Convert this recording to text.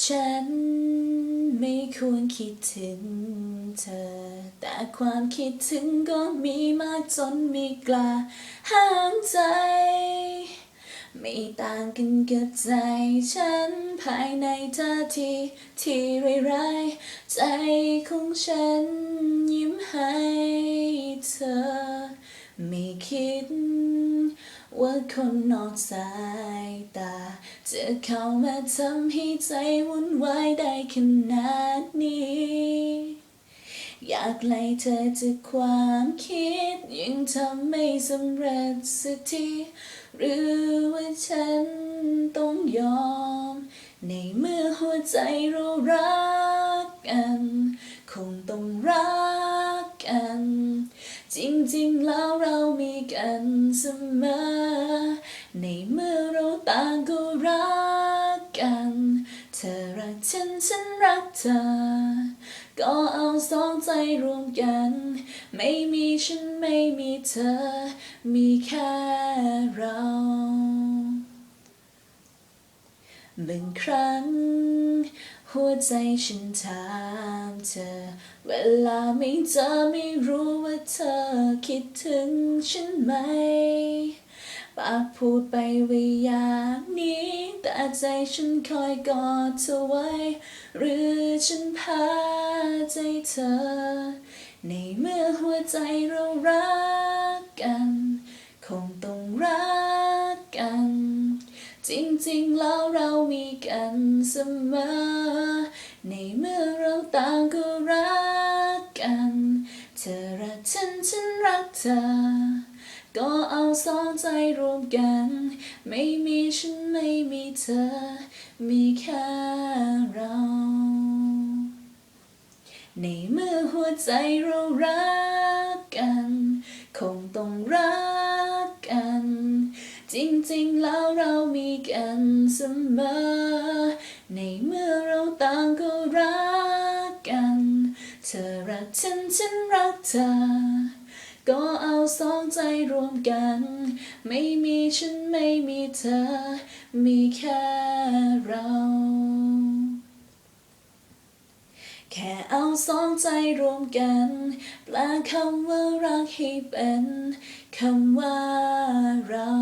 ฉันไม่ควรคิดถึงเธอ แต่ความคิดถึงก็มีมากจนไม่กล้าห้ามใจ ไม่ต่างกันกับใจฉันภายในท่าทีที่ร้ายใจของฉันยิ้มให้เธอ ไม่คิด ว่าคนนอกสายตา จะเข้ามาทำให้ใจวุ่นวายได้ขนาดนี้ อยากไล่เธอจากความคิดยังทำไม่สำเร็จสักทีหรือว่าฉันต้องยอม ในเมื่อหัวใจเรารักกัน คงต้องรักกัน จริงๆแล้วเรามีกันเสมอ ในเมื่อเราต่างก็รักกัน เธอรักฉันฉันรักเธอ ก็เอาสองใจรวมกัน ไม่มีฉันไม่มีเธอ มีแค่เราบางครั้ง หัวใจฉันถามเธอ เวลาไม่เจอไม่รู้ว่าเธอคิดถึงฉันไหมปากพูดไปว่าอย่างนี้ แต่ใจฉันคอยกอดเธอไว้ หรือฉันพาใจเธอ ในเมื่อหัวใจเรารัก จริงๆแล้วเรามีกันเสมอ ในเมื่อเราต่างก็รักกัน เธอรักฉันฉันรักเธอ ก็เอาสองใจรวมกัน ไม่มีฉันไม่มีเธอ มีแค่เราในเมื่อหัวใจเรารักกัน คงต้องรักกัน จริงๆ แล้วเรามีกันเสมอ ในเมื่อเราต่างก็รักกัน เธอรักฉันฉันรักเธอ ก็เอาสองใจรวมกัน ไม่มีฉันไม่มีเธอ มีแค่เรา แค่เอาสองใจรวมกัน แปลคำว่ารักให้เป็นคำว่าเรา